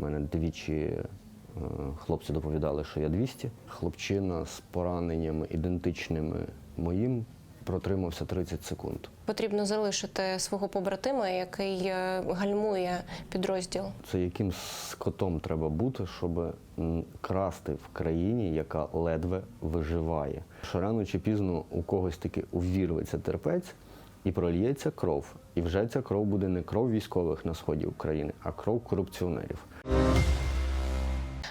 У мене двічі е, хлопці доповідали, що я 200. Хлопчина з пораненнями ідентичними моїм протримався 30 секунд. Потрібно залишити свого побратима, який е, гальмує підрозділ. Це яким скотом треба бути, щоб красти в країні, яка ледве виживає. Що рано чи пізно у когось таки увірветься терпець і прольється кров. І вже ця кров буде не кров військових на сході України, а кров корупціонерів.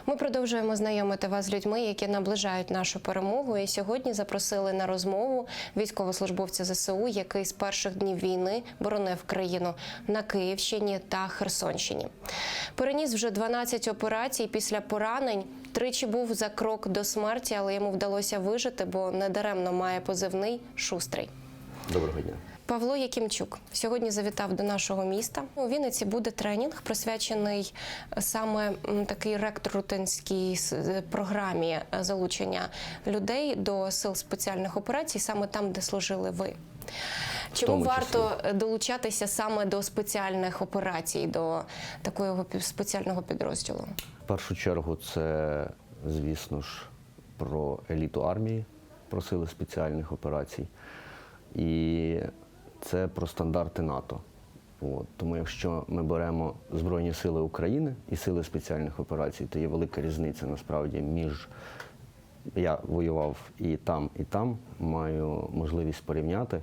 Ми продовжуємо знайомити вас з людьми, які наближають нашу перемогу. І сьогодні запросили на розмову військовослужбовця ЗСУ, який з перших днів війни боронив країну на Київщині та Херсонщині. Переніс вже 12 операцій після поранень. Тричі був за крок до смерті, але йому вдалося вижити, бо недаремно має позивний шустрий. Доброго дня. Павло Якимчук сьогодні завітав до нашого міста. У Вінниці буде тренінг, присвячений е, саме такій рекрутинській е, програмі е, залучення людей до сил спеціальних операцій, саме там, де служили ви. Чому варто долучатися саме до спеціальних операцій, до такого спеціального підрозділу? В першу чергу це, звісно ж, про еліту армії, про сили спеціальних операцій. І це про стандарти НАТО. От. Тому якщо ми беремо Збройні Сили України і сили спеціальних операцій, то є велика різниця насправді між я воював і там, і там, маю можливість порівняти.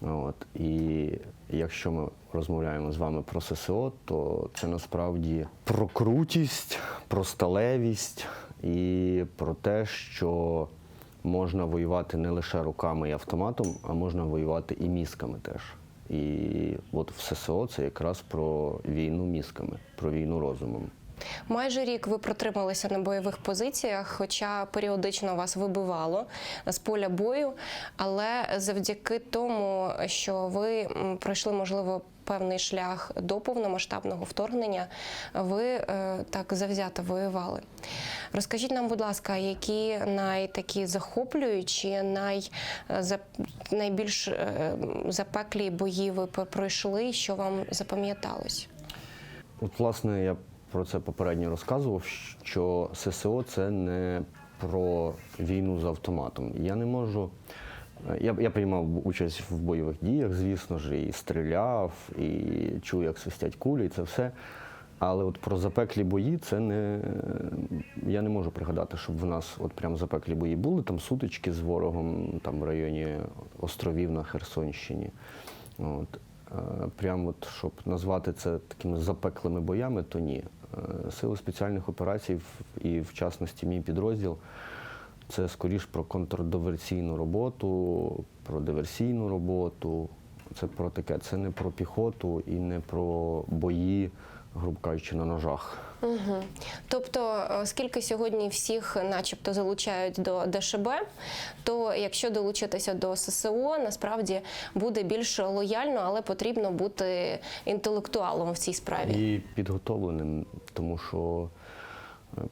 От. І якщо ми розмовляємо з вами про ССО, то це насправді про крутість, про сталевість і про те, що можна воювати не лише руками і автоматом, а можна воювати і мізками теж. І от в ССО це якраз про війну мізками, про війну розумом. Майже рік ви протрималися на бойових позиціях, хоча періодично вас вибивало з поля бою. Але завдяки тому, що ви пройшли, можливо, певний шлях до повномасштабного вторгнення, ви е, так завзято воювали. Розкажіть нам, будь ласка, які найтакі захоплюючі, най, е, найбільш е, запеклі бої ви пройшли, що вам запам'яталось? От, власне, я про це попередньо розказував, що ССО це не про війну з автоматом. Я не можу. Я, я приймав участь в бойових діях, звісно ж, і стріляв, і чув, як свистять кулі, і це все. Але от про запеклі бої це не. Я не можу пригадати, щоб в нас от прям запеклі бої були. Там сутички з ворогом, там в районі островів на Херсонщині. От. Е, Прям от, щоб назвати це такими запеклими боями, то ні. Е, Сили спеціальних операцій і в частності мій підрозділ це скоріш про контрдиверсійну роботу, про диверсійну роботу. Це про таке, це не про піхоту і не про бої, грубо кажучи, на ножах. Угу. Тобто, оскільки сьогодні всіх, начебто, залучають до ДШБ, то якщо долучитися до ССО, насправді буде більш лояльно, але потрібно бути інтелектуалом в цій справі. І підготовленим, тому що, е,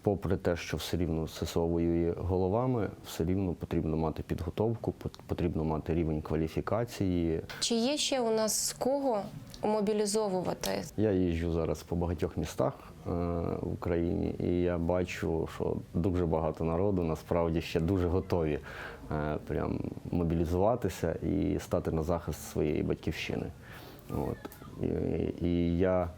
попри те, що все рівно ССО воює головами, все рівно потрібно мати підготовку, потрібно мати рівень кваліфікації. Чи є ще у нас з кого мобілізовувати? Я їжджу зараз по багатьох містах е, в Україні, і я бачу, що дуже багато народу насправді ще дуже готові е, прям мобілізуватися і стати на захист своєї батьківщини. От. І, і я,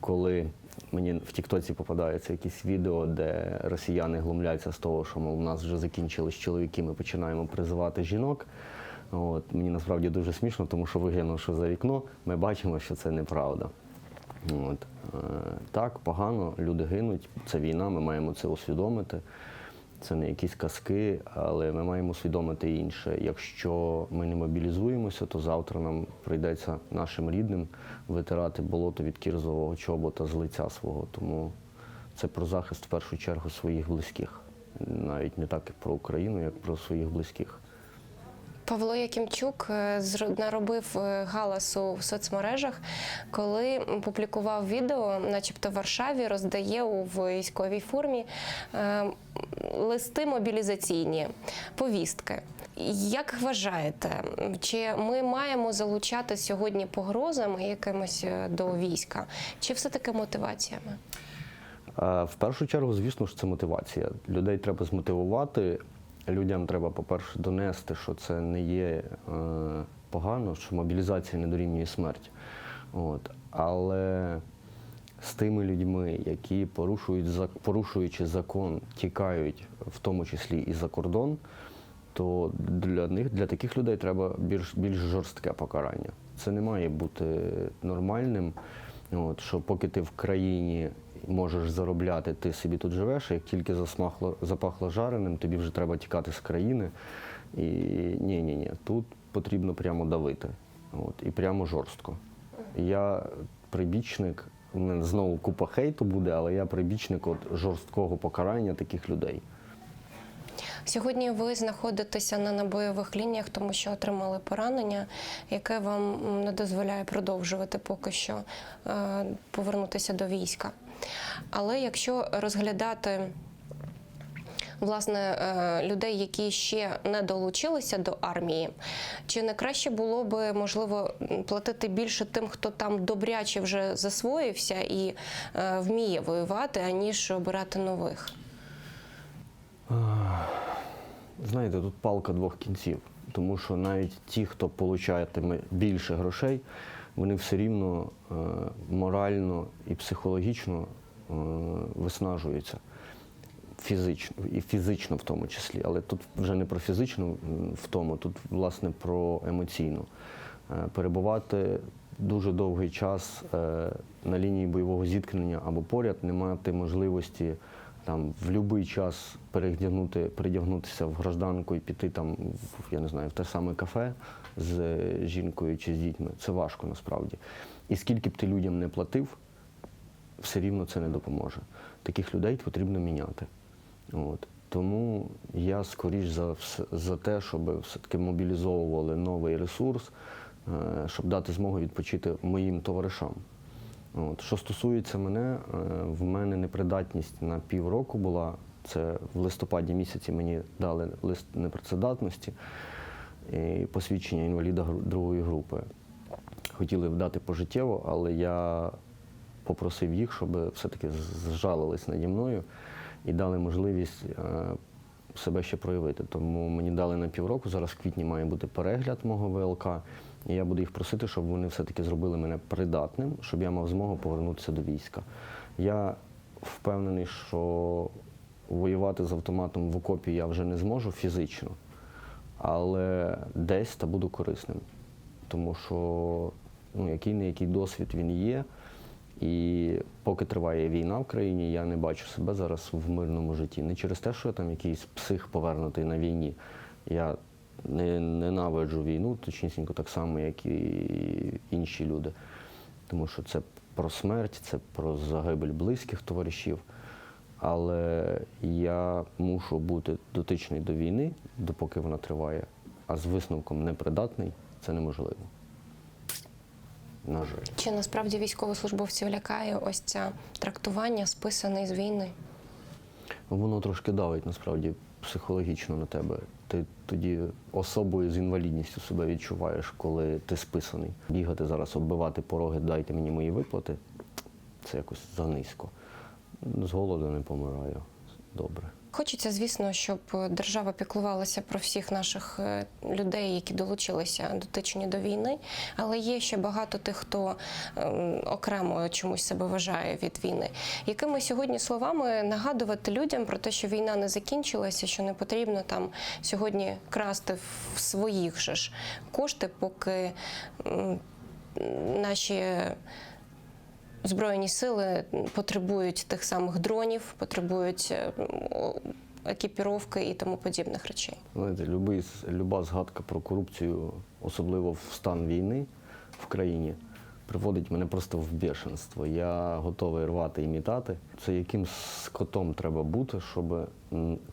коли мені в Тіктоці попадаються якісь відео, де росіяни глумляться з того, що мов, у нас вже закінчились чоловіки, ми починаємо призивати жінок. От, мені насправді дуже смішно, тому що виглянувши за вікно, ми бачимо, що це неправда. От. Е, так, погано, люди гинуть, це війна, ми маємо це усвідомити. Це не якісь казки, але ми маємо усвідомити інше. Якщо ми не мобілізуємося, то завтра нам прийдеться нашим рідним витирати болото від кірзового чобота з лиця свого. Тому це про захист в першу чергу своїх близьких. Навіть не так як про Україну, як про своїх близьких. Павло Якимчук е, наробив е, галасу в соцмережах, коли публікував відео, начебто в Варшаві роздає у військовій формі е, листи мобілізаційні, повістки. Як вважаєте, чи ми маємо залучати сьогодні погрозами якимось до війська, чи все таки мотиваціями? В першу чергу, звісно ж, це мотивація. Людей треба змотивувати. Людям треба, по-перше, донести, що це не є е, погано, що мобілізація не дорівнює смерть. От. Але з тими людьми, які порушують порушуючи закон, тікають, в тому числі і за кордон, то для них, для таких людей треба більш, більш жорстке покарання. Це не має бути нормальним. От, що поки ти в країні можеш заробляти, ти собі тут живеш, а як тільки засмахло, запахло жареним, тобі вже треба тікати з країни. І ні, ні, ні, тут потрібно прямо давити. От, і прямо жорстко. Я прибічник, знову купа хейту буде, але я прибічник от жорсткого покарання таких людей. Сьогодні ви знаходитеся на набойових лініях, тому що отримали поранення, яке вам не дозволяє продовжувати поки що е, повернутися до війська. Але якщо розглядати власне е, людей, які ще не долучилися до армії, чи не краще було би можливо платити більше тим, хто там добряче вже засвоївся і е, вміє воювати, аніж обирати нових? Знаєте, тут палка двох кінців, тому що навіть ті, хто получатиме більше грошей, вони все рівно е, морально і психологічно е, виснажуються. Фізично, і фізично в тому числі. Але тут вже не про фізичну втому, тут власне про емоційну. Е, Перебувати дуже довгий час на лінії бойового зіткнення або поряд, не мати можливості там в будь-який час передягнути, передягнутися в гражданку і піти там, в, я не знаю, в те саме кафе з жінкою чи з дітьми. Це важко насправді. І скільки б ти людям не платив, все рівно це не допоможе. Таких людей потрібно міняти. От. Тому я скоріш за, за те, щоб все-таки мобілізовували новий ресурс, е, щоб дати змогу відпочити моїм товаришам. От. Що стосується мене, е, в мене непридатність на півроку була. Це в листопаді місяці мені дали лист непрацедатності і посвідчення інваліда другої групи. Хотіли б дати пожиттєво, але я попросив їх, щоб все-таки зжалились наді мною і дали можливість е, себе ще проявити. Тому мені дали на півроку. Зараз в квітні має бути перегляд мого ВЛК. І я буду їх просити, щоб вони все-таки зробили мене придатним, щоб я мав змогу повернутися до війська. Я впевнений, що воювати з автоматом в окопі я вже не зможу фізично, але десь та буду корисним. Тому що ну, який не який досвід він є. І поки триває війна в країні, я не бачу себе зараз в мирному житті. Не через те, що я там якийсь псих повернутий на війні. Я ненавиджу війну, точнісінько так само, як і інші люди. Тому що це про смерть, це про загибель близьких товаришів. Але я мушу бути дотичний до війни, допоки вона триває, а з висновком непридатний це неможливо. На жаль. Чи насправді військовослужбовців лякає ось це трактування, списаний з війни? Воно трошки давить насправді психологічно на тебе. Ти тоді особою з інвалідністю себе відчуваєш, коли ти списаний. Бігати зараз, оббивати пороги, дайте мені мої виплати. Це якось занизько. З голоду не помираю. Добре. Хочеться, звісно, щоб держава піклувалася про всіх наших е, людей, які долучилися дотичні до війни. Але є ще багато тих, хто ем, окремо чомусь себе вважає від війни. Якими сьогодні словами нагадувати людям про те, що війна не закінчилася, що не потрібно там сьогодні красти в своїх же ж кошти, поки наші. Збройні сили потребують тих самих дронів, потребують е, екіпіровки і тому подібних речей. Знаєте, люба згадка про корупцію, особливо в стан війни в країні, приводить мене просто в бешенство. Я готовий рвати і мітати. Це яким скотом треба бути, щоб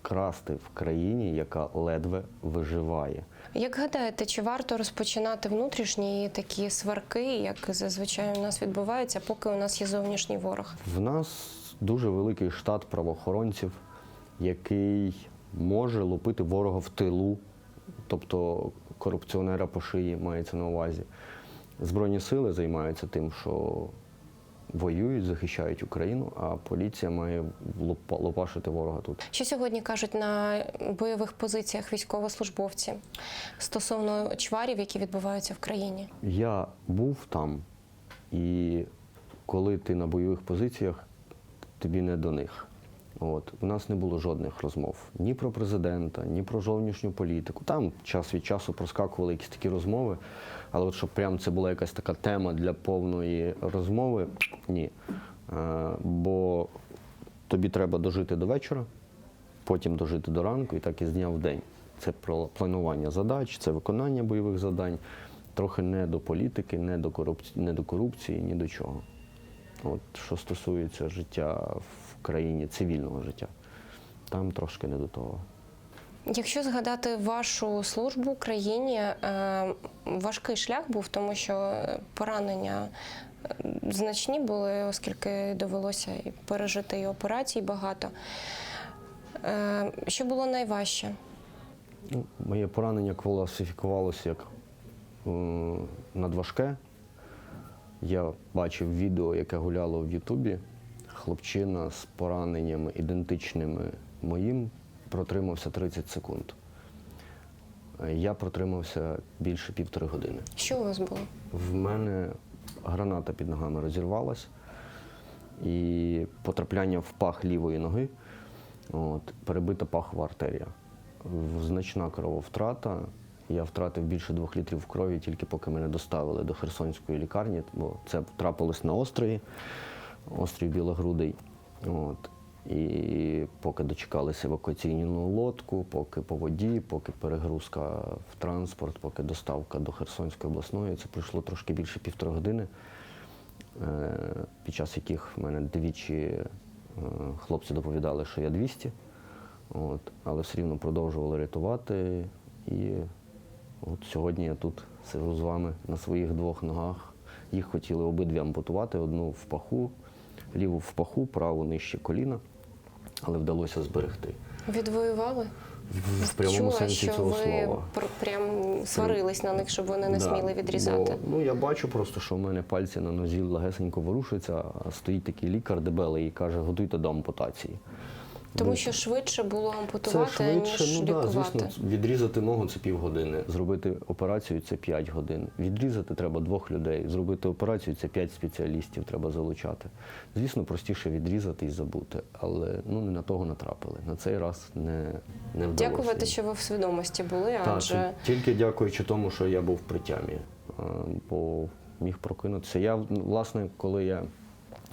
красти в країні, яка ледве виживає. Як гадаєте, чи варто розпочинати внутрішні такі сварки, як зазвичай у нас відбувається, поки у нас є зовнішній ворог? В нас дуже великий штат правоохоронців, який може лупити ворога в тилу, тобто корупціонера по шиї мається на увазі. Збройні сили займаються тим, що воюють, захищають Україну, а поліція має лопа- лопашити ворога тут. Що сьогодні кажуть на бойових позиціях військовослужбовці стосовно чварів, які відбуваються в країні? Я був там, і коли ти на бойових позиціях, тобі не до них. От. У нас не було жодних розмов ні про президента, ні про зовнішню політику. Там час від часу проскакували якісь такі розмови, але от щоб прям це була якась така тема для повної розмови, ні. Е, бо тобі треба дожити до вечора, потім дожити до ранку і так із дня в день. Це про планування задач, це виконання бойових завдань, трохи не до політики, не до корупції, не до корупції, ні до чого. От що стосується життя в країні, цивільного життя, там трошки не до того. Якщо згадати вашу службу в країні, е, важкий шлях був, тому що поранення е, значні були, оскільки довелося і пережити і операцій багато. Е, Що було найважче? Ну, моє поранення класифікувалося як надважке. Я бачив відео, яке гуляло в Ютубі. Хлопчина з пораненнями ідентичними моїм протримався 30 секунд. Я протримався більше півтори години. Що у вас було? В мене граната під ногами розірвалась і потрапляння в пах лівої ноги, от, перебита пахова артерія. Значна крововтрата. Я втратив більше двох літрів крові, тільки поки мене доставили до Херсонської лікарні, бо це трапилось на острові, острів Білогрудий. От. І поки дочекалися евакуаційну лодку, поки по воді, поки перегрузка в транспорт, поки доставка до Херсонської обласної, це пройшло трошки більше півтори години, е, під час яких в мене двічі е, хлопці доповідали, що я 200, от, але все рівно продовжували рятувати. І от сьогодні я тут сижу з вами на своїх двох ногах. Їх хотіли обидві ампутувати, одну в паху, ліву в паху, праву нижче коліна, але вдалося зберегти. Відвоювали? В, в прямому Чула, сенсі що цього ви слова. пр- прям сварились на них, щоб вони не Да, сміли відрізати. Бо, ну я бачу просто, що в мене пальці на нозі легесенько ворушаться, а стоїть такий лікар дебелий і каже, готуйте до ампутації. Тому Ну, що швидше було це ампутувати, швидше, ніж ну да, лікувати. звісно, відрізати ногу це півгодини, зробити операцію це 5 годин. Відрізати треба двох людей, зробити операцію це 5 спеціалістів треба залучати. Звісно, простіше відрізати і забути, але ну не на того натрапили. На цей раз не, не вдалося. Дякувати, що ви в свідомості були, Так, адже тільки дякуючи тому, що я був в притямі, е, бо міг прокинутися. Я, власне, коли я,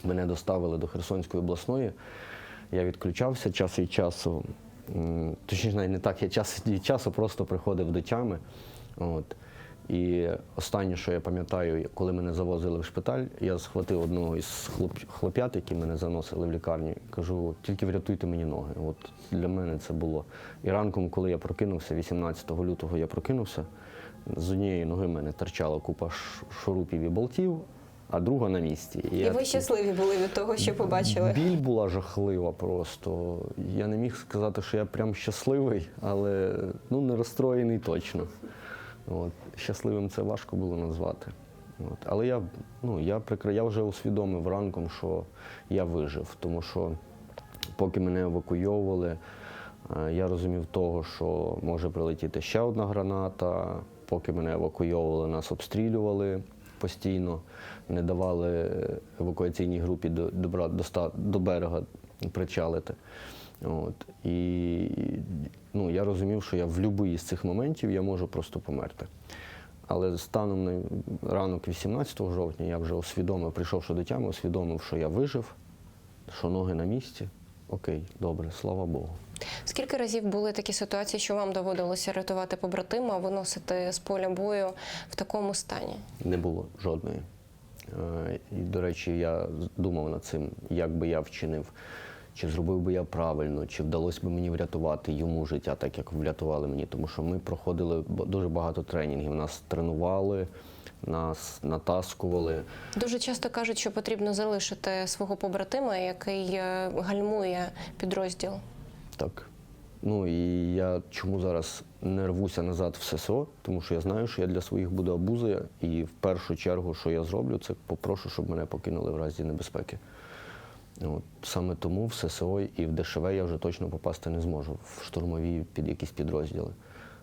мене доставили до Херсонської обласної, я відключався час від часу. Точніше, навіть не так, я час від часу просто приходив до тями. От. І останнє, що я пам'ятаю, коли мене завозили в шпиталь, я схватив одного із хлоп, хлоп'ят, які мене заносили в лікарню, кажу, тільки врятуйте мені ноги. От для мене це було. І ранком, коли я прокинувся, 18 лютого я прокинувся, з однієї ноги мене торчала купа шурупів і болтів, а друга на місці. і я ви такий- щасливі були від того, що побачили. Біль була жахлива просто. Я не міг сказати, що я прям щасливий, але ну, не розстроєний точно. От. Щасливим це важко було назвати. От. Але я, ну, я, прикра... я вже усвідомив ранком, що я вижив, тому що поки мене евакуйовували, е, я розумів того, що може прилетіти ще одна граната. Поки мене евакуйовували, нас обстрілювали постійно, не давали евакуаційній групі до, добра- до берега причалити. От. І ну, я розумів, що я в будь-який з цих моментів я можу просто померти. Але станом на ранок 18 жовтня я вже усвідомив, прийшовши до тями, усвідомив, що я вижив, що ноги на місці. Окей, добре, слава Богу. Скільки разів були такі ситуації, що вам доводилося рятувати побратима, виносити з поля бою в такому стані? Не було жодної. Е, І, до речі, я думав над цим, як би я вчинив, чи зробив би я правильно, чи вдалося б мені врятувати йому життя, так як врятували мені. Тому що ми проходили дуже багато тренінгів. Нас тренували, нас натаскували. Дуже часто кажуть, що потрібно залишити свого побратима, який е, гальмує підрозділ. Так, Ну і я чому зараз не рвуся назад в ССО, тому що я знаю, що я для своїх буду обузою, і в першу чергу, що я зроблю, це попрошу, щоб мене покинули в разі небезпеки. От, саме тому в ССО і в ДШВ я вже точно попасти не зможу в штурмові під якісь підрозділи.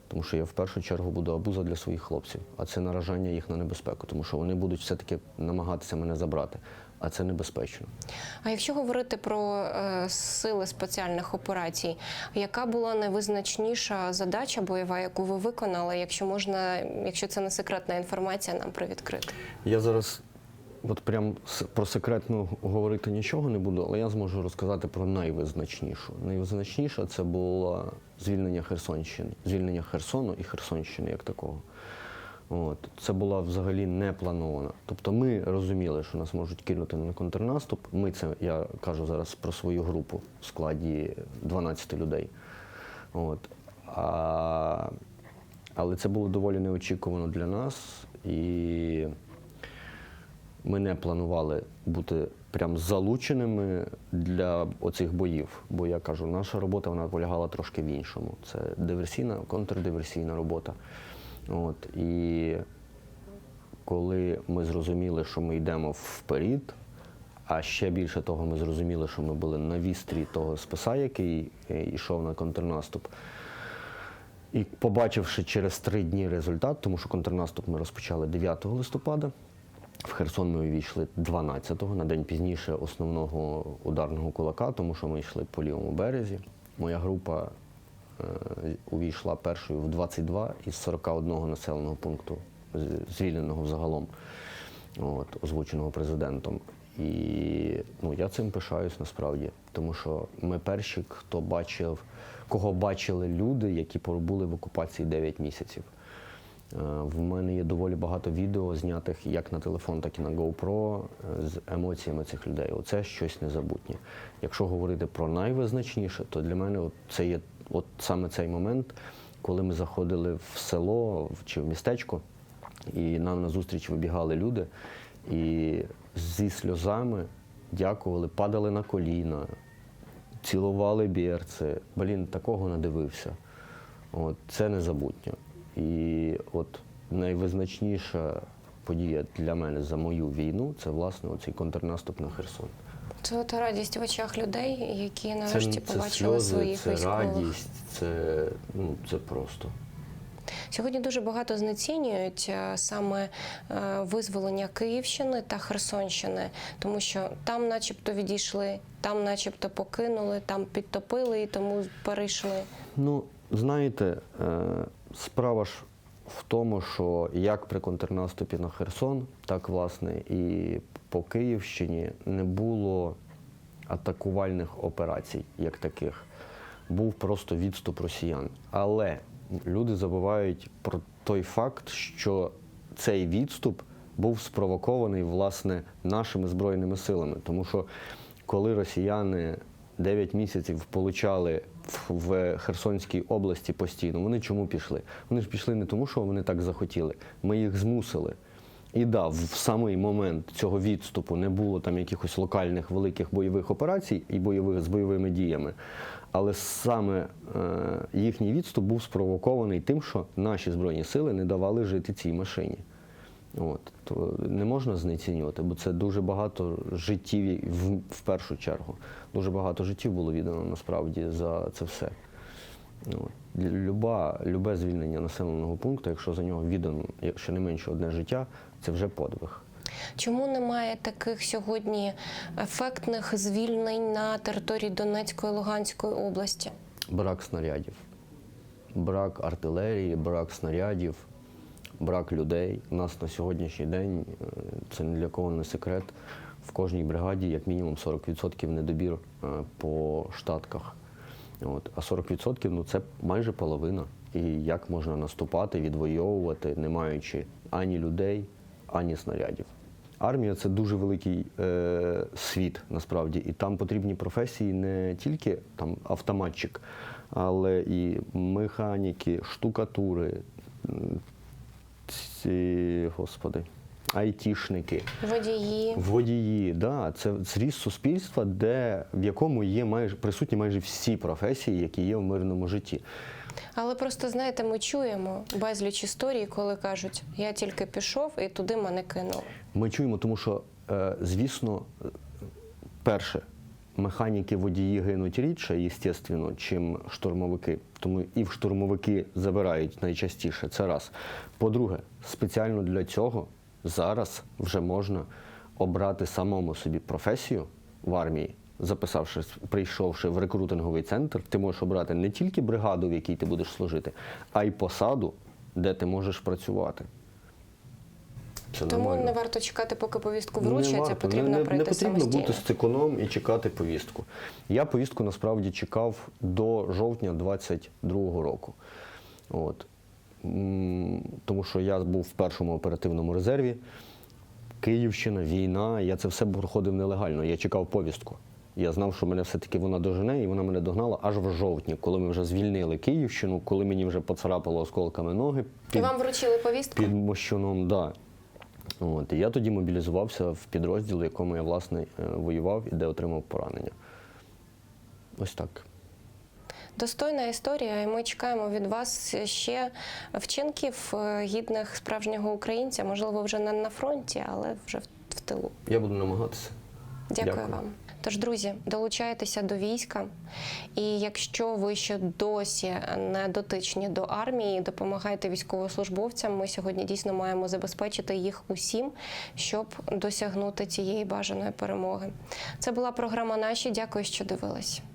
Тому що я в першу чергу буду обуза для своїх хлопців, а це наражання їх на небезпеку, тому що вони будуть все-таки намагатися мене забрати, а це небезпечно. А якщо говорити про е, сили спеціальних операцій, яка була найвизначніша задача бойова, яку ви виконали, якщо можна, якщо це не секретна інформація, нам привідкрити? Я зараз от прям про секретну говорити нічого не буду, але я зможу розказати про найвизначнішу. Найвизначніша це було звільнення Херсонщини, звільнення Херсону і Херсонщини як такого. От. Це була взагалі не планована. Тобто ми розуміли, що нас можуть кинути на контрнаступ. Ми це, я кажу зараз про свою групу в складі 12 людей. От. А, але це було доволі неочікувано для нас. І ми не планували бути прям залученими для оцих боїв. Бо я кажу, наша робота вона полягала трошки в іншому. Це диверсійна, контрдиверсійна робота. От, і коли ми зрозуміли, що ми йдемо вперед, а ще більше того, ми зрозуміли, що ми були на вістрі того списа, який е, йшов на контрнаступ. І побачивши через три дні результат, тому що контрнаступ ми розпочали 9 листопада. В Херсон ми увійшли 12-го, на день пізніше основного ударного кулака, тому що ми йшли по лівому березі. Моя група увійшла першою в 22 із 41 населеного пункту, звільненого взагалом, от, озвученого президентом. І ну, я цим пишаюсь насправді, тому що ми перші, хто бачив, кого бачили люди, які пробули в окупації 9 місяців. Е, В мене є доволі багато відео, знятих як на телефон, так і на GoPro е, з емоціями цих людей. Оце щось незабутнє. Якщо говорити про найвизначніше, то для мене це є от саме цей момент, коли ми заходили в село чи в містечко, і нам назустріч вибігали люди, і зі сльозами дякували, падали на коліна, цілували бірці. Блін, такого не дивився. От, це незабутньо. І от найвизначніша подія для мене за мою війну це власне оцей контрнаступ на Херсон. Це от радість в очах людей, які нарешті це побачили сльози, своїх це військових. радість, це, ну, це просто. Сьогодні дуже багато знецінюють е, саме е, визволення Київщини та Херсонщини, тому що там, начебто, відійшли, там, начебто, покинули, там підтопили і тому перейшли. Ну, знаєте, е, справа ж в тому, що як при контрнаступі на Херсон, так власне і по Київщині не було атакувальних операцій як таких. Був просто відступ росіян. Але люди забувають про той факт, що цей відступ був спровокований власне нашими збройними силами. Тому що коли росіяни 9 місяців получали в- Херсонській області постійно, вони чому пішли? Вони ж пішли не тому, що вони так захотіли. Ми їх змусили. І да, в самий момент цього відступу не було там якихось локальних великих бойових операцій і бойових з бойовими діями. Але саме е, їхній відступ був спровокований тим, що наші збройні сили не давали жити цій машині. От, то не можна знецінювати, бо це дуже багато життів в, в першу чергу. Дуже багато життів було віддано насправді за це все. От. Люба, любе звільнення населеного пункту, якщо за нього віддано щонайменше одне життя, це вже подвиг. Чому немає таких сьогодні ефектних звільнень на території Донецької Луганської області? Брак снарядів, брак артилерії, брак снарядів, брак людей. У нас на сьогоднішній день е, це ні для кого не секрет. В кожній бригаді як мінімум 40% недобір е, по штатках. От. А 40% ну, це майже половина. І як можна наступати, відвоювати, не маючи ані людей, ані снарядів. Армія це дуже великий е, світ насправді, і там потрібні професії не тільки там автоматчик, але і механіки, штукатури, ці, господи, айтішники, Водії. водії. Да, це зріст суспільства, де в якому є майже присутні майже всі професії, які є в мирному житті. Але просто знаєте, ми чуємо безліч історій, коли кажуть, я тільки пішов і туди мене кинули. Ми чуємо, тому що, е, звісно, перше, механіки водії гинуть рідше, звісно, чим штурмовики. Тому і в штурмовики забирають найчастіше. Це раз. По-друге, спеціально для цього зараз вже можна обрати самому собі професію в армії. Записавшись, прийшовши в рекрутинговий центр, ти можеш обрати не тільки бригаду, в якій ти будеш служити, а й посаду, де ти можеш працювати. Це Тому нормально. не варто чекати, поки повістку вручать, а потрібно не, не, пройти не потрібно самостійно. бути стикуном і чекати повістку. Я повістку насправді чекав до жовтня 22-го року. От. Тому що я був в першому оперативному резерві. Київщина, війна, я це все проходив нелегально. Я чекав повістку. Я знав, що мене все-таки вона дожене, і вона мене догнала аж в жовтні, коли ми вже звільнили Київщину, коли мені вже поцарапало осколками ноги. І вам вручили повістку? Під Мощуном, да. От, і я тоді мобілізувався в підрозділ, в якому я власне е, воював і де отримав поранення. Ось так. Достойна історія, і ми чекаємо від вас ще вчинків е, гідних справжнього українця, можливо, вже не на фронті, але вже в- в тилу. Я буду намагатися. Дякую, Дякую. вам. Тож, друзі, долучайтеся до війська. І якщо ви ще досі не дотичні до армії, допомагайте військовослужбовцям. Ми сьогодні дійсно маємо забезпечити їх усім, щоб досягнути цієї бажаної перемоги. Це була програма Наші. Дякую, що дивились.